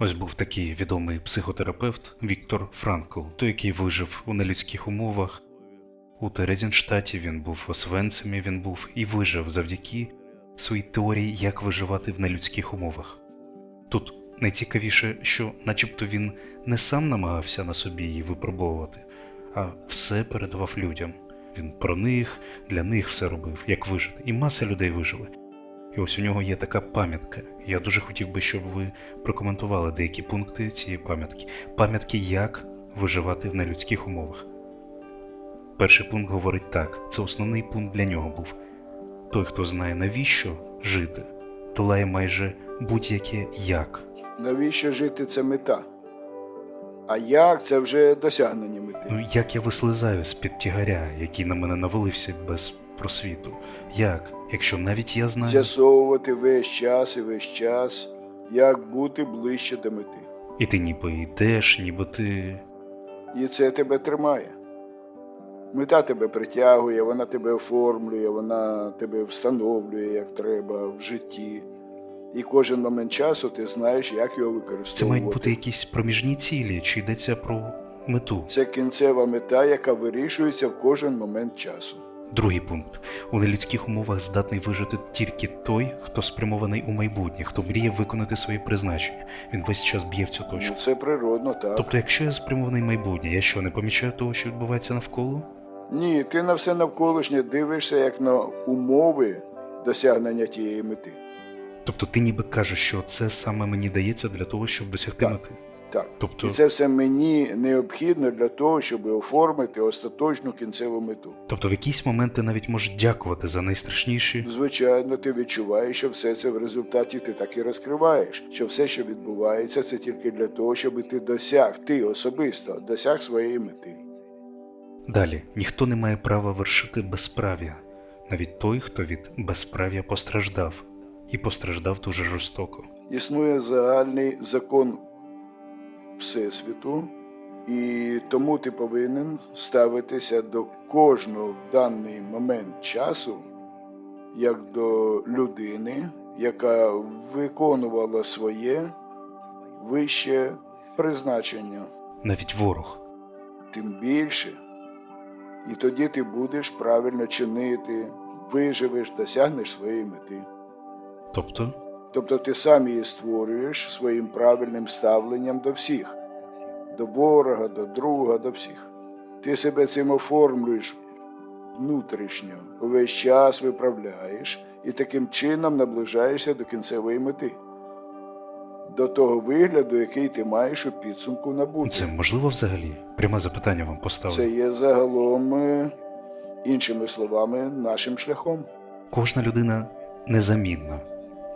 Ось був такий відомий психотерапевт Віктор Франкл, той, який вижив у нелюдських умовах. У Терезінштаті він був в він був і вижив завдяки своїй теорії, як виживати в нелюдських умовах. Тут найцікавіше, що начебто він не сам намагався на собі її випробовувати, а все передавав людям. Він про них, для них все робив, як вижити. І маса людей вижили. І ось у нього є така пам'ятка. Я дуже хотів би, щоб ви прокоментували деякі пункти цієї пам'ятки. Пам'ятки, як виживати в нелюдських умовах. Перший пункт говорить так: це основний пункт для нього був. Той, хто знає навіщо жити, долає майже будь-яке як. Навіщо жити це мета? А як це вже досягнення мети? Ну, як я вислизаю з-під тягаря, який на мене навалився без просвіту? Як, якщо навіть я знаю. З'ясовувати весь час і весь час, як бути ближче до мети. І ти ніби йдеш, ніби ти. І це тебе тримає. Мета тебе притягує, вона тебе оформлює, вона тебе встановлює як треба в житті. І кожен момент часу ти знаєш, як його використовувати. Це мають бути якісь проміжні цілі, чи йдеться про мету. Це кінцева мета, яка вирішується в кожен момент часу. Другий пункт. У нелюдських умовах здатний вижити тільки той, хто спрямований у майбутнє, хто мріє виконати своє призначення. Він весь час б'є в цю Ну, точку. це природно, так. Тобто, якщо я спрямований в майбутнє, я що не помічаю того, що відбувається навколо? Ні, ти на все навколишнє дивишся як на умови досягнення тієї мети. Тобто ти ніби кажеш, що це саме мені дається для того, щоб досягти Так. мети. Так. Тобто, І це все мені необхідно для того, щоб оформити остаточну кінцеву мету. тобто в якісь моменти навіть можеш дякувати за найстрашніші. Звичайно, ти відчуваєш, що все це в результаті ти так і розкриваєш. Що все, що відбувається, це тільки для того, щоб ти досяг, ти особисто досяг своєї мети. Далі ніхто не має права вершити безправ'я, навіть той, хто від безправ'я постраждав, і постраждав дуже жорстоко. Існує загальний закон Всесвіту, і тому ти повинен ставитися до кожного в даний момент часу, як до людини, яка виконувала своє вище призначення. Навіть ворог. Тим більше. І тоді ти будеш правильно чинити, виживеш, досягнеш своєї мети. Тобто, Тобто ти сам її створюєш своїм правильним ставленням до всіх, до ворога, до друга, до всіх. Ти себе цим оформлюєш внутрішньо, увесь час виправляєш і таким чином наближаєшся до кінцевої мети, до того вигляду, який ти маєш у підсумку набути. це можливо взагалі? Пряме запитання вам поставлю. Це є загалом, е, іншими словами, нашим шляхом. Кожна людина незамінна,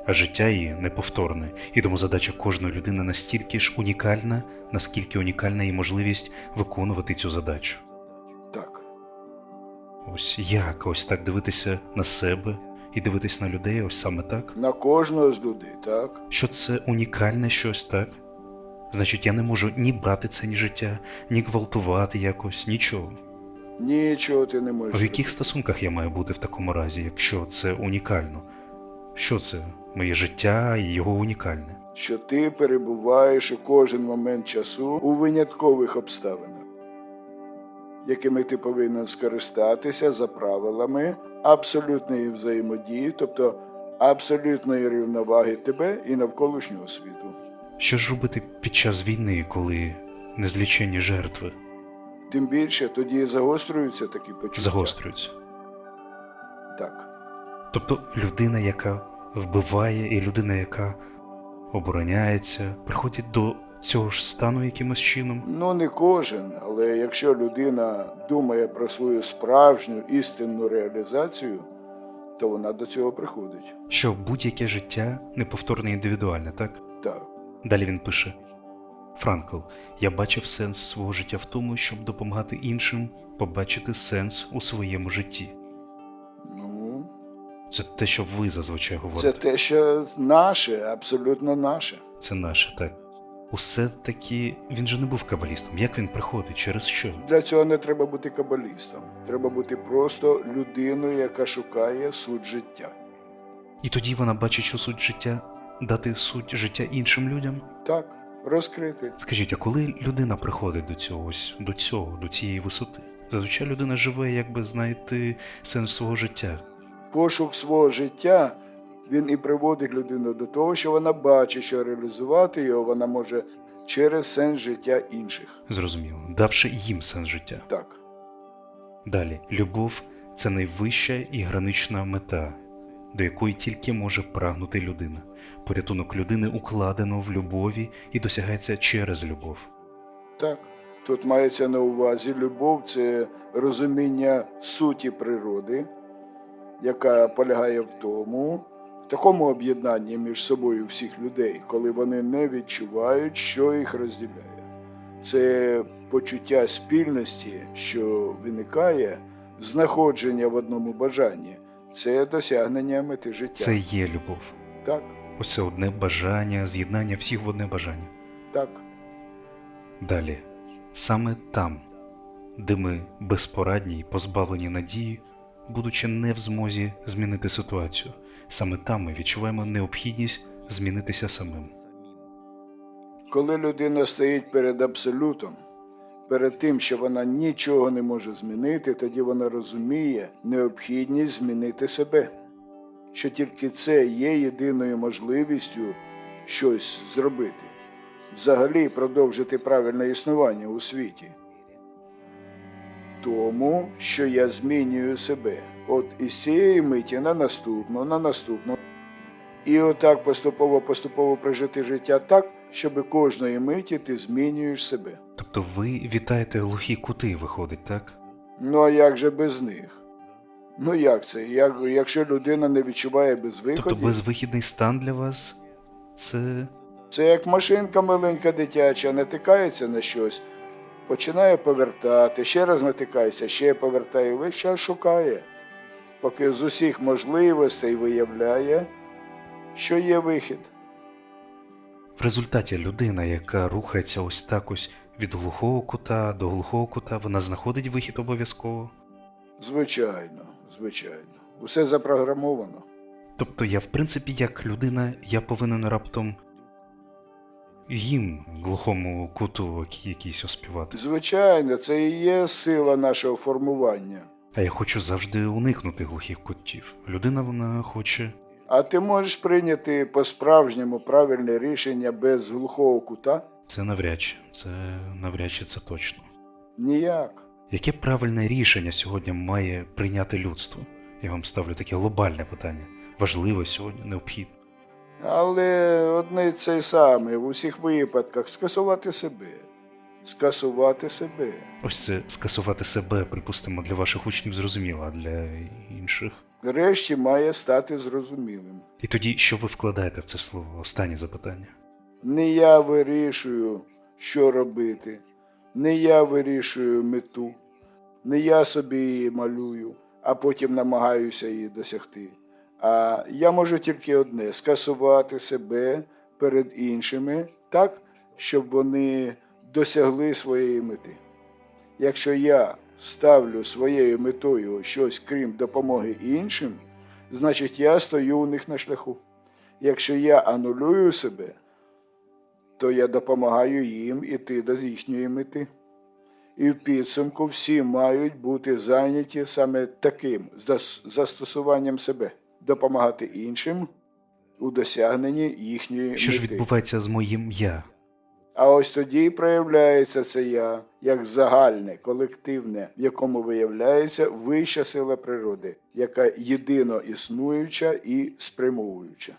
а життя її неповторне. І тому задача кожної людини настільки ж унікальна, наскільки унікальна і можливість виконувати цю задачу. Так. Ось як ось так дивитися на себе і дивитись на людей, ось саме так. На кожного з людей, так? Що це унікальне щось, так? Значить, я не можу ні брати це ні життя, ні гвалтувати якось, нічого. Нічого ти не можеш. в яких стосунках я маю бути в такому разі, якщо це унікально? Що це? Моє життя і його унікальне. що ти перебуваєш у кожен момент часу у виняткових обставинах, якими ти повинен скористатися за правилами абсолютної взаємодії, тобто абсолютної рівноваги тебе і навколишнього світу. Що ж робити під час війни, коли незліченні жертви Тим більше тоді загострюються такі почуття. загострюються? Так. Тобто людина, яка вбиває, і людина, яка обороняється, приходять до цього ж стану якимось чином. Ну, не кожен, але якщо людина думає про свою справжню істинну реалізацію, то вона до цього приходить. Що будь-яке життя неповторне індивідуальне, так? Так. Далі він пише: Франкл, я бачив сенс свого життя в тому, щоб допомагати іншим побачити сенс у своєму житті. Це те, що ви зазвичай це те, що наше, абсолютно наше. Це наше, так. Усе таки він же не був кабалістом. Як він приходить? Через що? Для цього не треба бути кабалістом. Треба бути просто людиною, яка шукає суть життя. І тоді вона бачить, що суть життя дати суть життя іншим людям. Так. розкрити. Скажіть, а коли людина приходить до цього, ось до цього, до цієї висоти? Зазвичай людина живе, якби знайти сенс свого життя. Пошук свого життя він і приводить людину до того, що вона бачить, що реалізувати його вона може через сенс життя інших. Зрозуміло, давши їм сенс життя. Так. Далі, любов це найвища і гранична мета, до якої тільки може прагнути людина. Порятунок людини укладено в любові і досягається через любов. Так. Тут мається на увазі любов це розуміння суті природи, яка полягає в тому, в такому об'єднанні між собою всіх людей, коли вони не відчувають, що їх розділяє. Це почуття спільності, що виникає, знаходження в одному бажанні, це досягнення мети життя. Це є любов. Так, це одне бажання, з'єднання всіх в одне бажання. так. Далі, саме там, де ми безпорадні й позбавлені надії, будучи не в змозі змінити ситуацію, саме там ми відчуваємо необхідність змінитися самим. Коли людина стоїть перед абсолютом, перед тим, що вона нічого не може змінити, тоді вона розуміє необхідність змінити себе, що тільки це є єдиною можливістю щось зробити, взагалі продовжити правильне існування у світі. Тому, що я змінюю себе. От із цієї миті на наступну, на наступну. І отак поступово-поступово прожити життя так, щоб кожної миті ти змінюєш себе. Тобто ви вітаєте глухі кути, виходить, так? Ну а як же без них? Ну як це? Як, якщо людина не відчуває безвиході, Тобто безвихідний стан для вас це це як машинка маленька дитяча, натикається на щось, починає повертати, ще раз натикається, ще повертає, весь час шукає, поки з усіх можливостей виявляє, що є вихід. в результаті людина, яка рухається ось так ось від глухого кута до глухого кута, вона знаходить вихід обов'язково. Звичайно, звичайно. Усе запрограмовано. Тобто я, в принципі, як людина, я повинен раптом їм глухому куту якийсь оспівати. Звичайно, це і є сила нашого формування. А я хочу завжди уникнути глухих кутів. Людина вона хоче. А ти можеш прийняти по-справжньому правильне рішення без глухого кута? Це навряд чи, це навряд чи це точно. Ніяк. Яке правильне рішення сьогодні має прийняти людство? Я вам ставлю таке глобальне питання. Важливе сьогодні, необхідне. Але одне це саме в усіх випадках скасувати себе. Скасувати себе. Ось це скасувати себе, припустимо, для ваших учнів зрозуміло, а для інших. Врешті має стати зрозумілим. І тоді, що ви вкладаєте в це слово? Останнє запитання. Не я вирішую, що робити, не я вирішую мету, не я собі її малюю, а потім намагаюся її досягти. А я можу тільки одне скасувати себе перед іншими так, щоб вони досягли своєї мети. Якщо я ставлю своєю метою щось крім допомоги іншим, значить я стою у них на шляху. Якщо я анулюю себе, то я допомагаю їм іти до їхньої мети. І в підсумку всі мають бути зайняті саме таким застосуванням себе, допомагати іншим у досягненні їхньої Що ж відбувається з моїм я? А ось тоді проявляється це я як загальне, колективне, в якому виявляється вища сила природи, яка єдино існуюча і спрямовуюча.